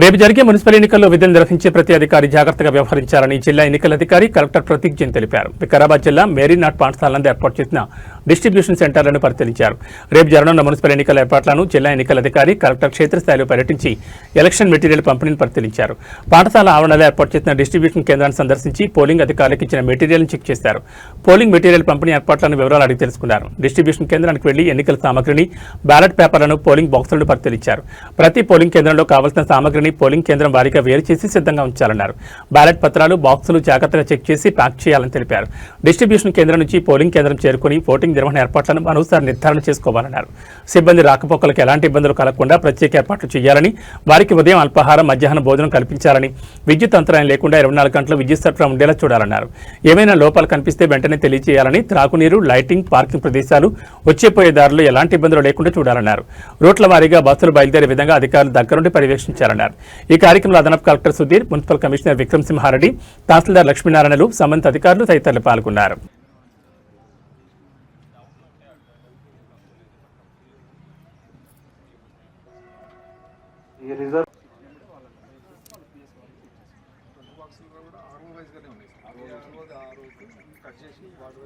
రేపు జరిగే మున్సిపల్ ఎన్నికల్లో విధులు నిర్వహించే ప్రతి అధికారి జాగ్రత్తగా వ్యవహరించాలని జిల్లా ఎన్నికల అధికారి కలెక్టర్ ప్రతీక్ జైన్ తెలిపారు. వికారాబాద్ జిల్లా మేరీనాట్ పాఠశాల నందు ఏర్పాటు చేసిన డిస్ట్రిబ్యూషన్ సెంటర్లను పరిశీలించారు. రేపు జరగనున్న మున్సిపల్ ఎన్నికల ఏర్పాట్లను జిల్లా ఎన్నికల అధికారి కలెక్టర్ క్షేత్రస్థాయిలో పర్యటించి ఎలక్షన్ మెటీరియల్ పంపిణీని పరిశీలించారు. పాఠశాల ఆవరణలో ఏర్పాటు చేసిన డిస్ట్రిబ్యూషన్ కేంద్రాన్ని సందర్శించి పోలింగ్ అధికారులకు ఇచ్చిన మెటీరియల్ని చెక్ చేశారు. పోలింగ్ మెటీరియల్ పంపిణీ ఏర్పాట్లను వివరాలు అడిగి తెలుసుకున్నారు. డిస్ట్రిబ్యూషన్ కేంద్రానికి వెళ్ళి ఎన్నికల సామగ్రిని బ్యాలెట్ పేపర్లను పోలింగ్ బాక్సులను పరిశీలించారు. ప్రతి పోలింగ్ కేంద్రంలో కావాల్సిన సామగ్రిని పోలింగ్ కేంద్రం వారీగా వేరు చేసి సిద్ధంగా ఉంచాలన్నారు. బ్యాలెట్ పత్రాలు బాక్సులు జాగ్రత్తగా చెక్ చేసి ప్యాక్ చేయాలని తెలిపారు. డిస్ట్రిబ్యూషన్ కేంద్రం నుంచి పోలింగ్ కేంద్రం చేరుకుని ఓటింగ్ నిర్వహణ ఏర్పాట్లను మరోసారి నిర్ధారణ చేసుకోవాలన్నారు. సిబ్బంది రాకపోకలకు ఎలాంటి ఇబ్బందులు కలగకుండా ప్రత్యేక ఏర్పాట్లు చేయాలని వారికి ఉదయం అల్పాహారం మధ్యాహ్నం భోజనం కల్పించాలని విద్యుత్ అంతరాయం లేకుండా ఇరవై నాలుగు గంటలు విద్యుత్ సరఫరా ఉండేలా చూడాలన్నారు. ఏమైనా లోపాలు కనిపిస్తే వెంటనే తెలియజేయాలని త్రాగునీరు లైటింగ్ పార్కింగ్ ప్రదేశాలు వచ్చేపోయే దారులు ఎలాంటి ఇబ్బందులు లేకుండా చూడాలన్నారు. రోడ్ల వారీగా బస్సులు బయలుదేరే విధంగా అధికారులు దగ్గరుండి పర్యవేక్షించాలన్నారు. ఈ కార్యక్రమంలో అదనపు collector Sudheer municipal commissioner Vikram Simhareddy తహసీల్దార్ లక్ష్మీనారాయణలు సంబంధిత అధికారులు తదితరులు పాల్గొన్నారు. ఈ రిజర్వ్ కట్ చేసి వాడు